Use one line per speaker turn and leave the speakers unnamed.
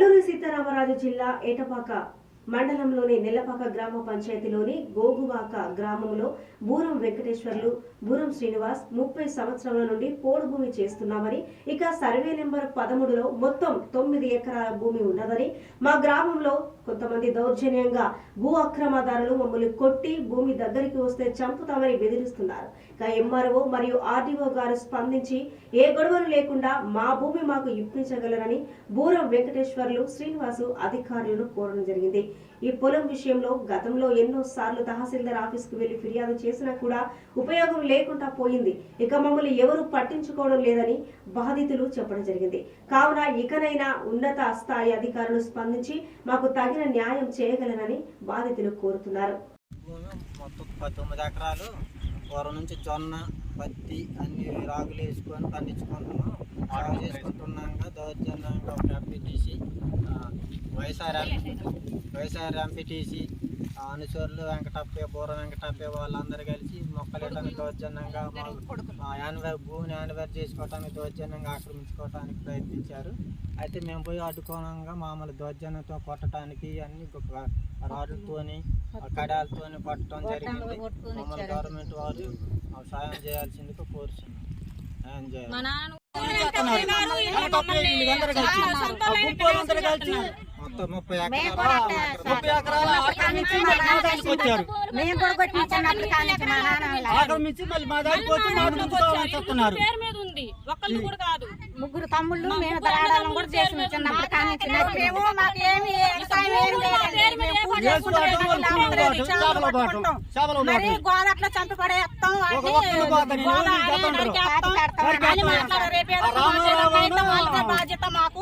అల్లూరి సీతారామరాజు జిల్లా ఏటపాక మండలంలోని నెల్లపాక గ్రామ పంచాయతీలోని గోగువాక గ్రామంలో బూరం వెంకటేశ్వర్లు బూరం శ్రీనివాస్ ముప్పై సంవత్సరాల నుండి పోడు భూమి చేస్తున్నామని ఇక సర్వే నెంబర్ పదమూడులో మొత్తం తొమ్మిది ఎకరాల భూమి ఉన్నదని మా గ్రామంలో కొంతమంది దౌర్జన్యంగా భూ అక్రమదారులు మమ్మల్ని కొట్టి భూమి దగ్గరికి వస్తే చంపుతామని బెదిరిస్తున్నారు. ఇక ఎంఆర్ఓ మరియు ఆర్డీఓ గారు స్పందించి ఏ గొడవలు లేకుండా మా భూమి మాకు ఇప్పించగలరని బూరం వెంకటేశ్వర్లు శ్రీనివాసు అధికారులను కోరడం జరిగింది. ఈ పొలం విషయంలో గతంలో ఎన్నో సార్లు తహసీల్దార్ ఆఫీస్కు వెళ్ళి ఫిర్యాదు చేసినా కూడా ఉపయోగం లేకుండా పోయింది. ఇక మమ్మల్ని ఎవరు పట్టించుకోవడం లేదని బాధితులు చెప్పడం జరిగింది. కావున ఇకనైనా ఉన్నత స్థాయి అధికారులు స్పందించి మాకు తగిన న్యాయం చేయగలనని బాధితులు కోరుతున్నారు.
పంతొమ్మిది ఎకరాలు. పూర్వం నుంచి జొన్న పత్తి అన్ని రాగులు వేసుకొని పండించుకుంటున్నాం. సాగు చేసుకుంటున్నాక దౌర్జన్యంగా ఒక ఎంపీటీసీ వైఎస్ఆర్ వైఎస్ఆర్ ఎంపీటీసీ అనుచరులు వెంకటప్పయ్య బూర వెంకటప్పయ్య వాళ్ళందరూ కలిసి మొక్కలేటానికి దౌర్జన్యంగా యానివర్ భూమిని యానివర్ చేసుకోవడానికి దౌర్జన్యంగా ఆక్రమించుకోవడానికి ప్రయత్నించారు. అయితే మేము పోయి అడ్డుకోనంగా మామూలు దౌర్జన్యంతో కొట్టడానికి అన్ని గొప్ప రాడ్లతోని కడాలతోని కొట్టడం జరిగింది. మమ్మల్ని గవర్నమెంట్ వారు సాయం చేయాల్సిందిగా కోరుతున్నాం సాయం చేయాలి. ముప్పై ఆక్రమించి మళ్ళీ మా వచ్చి మాకు చెప్తున్నారు.
ముగ్గురు తమ్ముళ్ళు మేము కూడా చేసి చిన్నప్పుడు కానీ మేము మాకు ఏమి మరి. గోదట్లో చంపి పడేస్తాం బాధ్యత మాకు.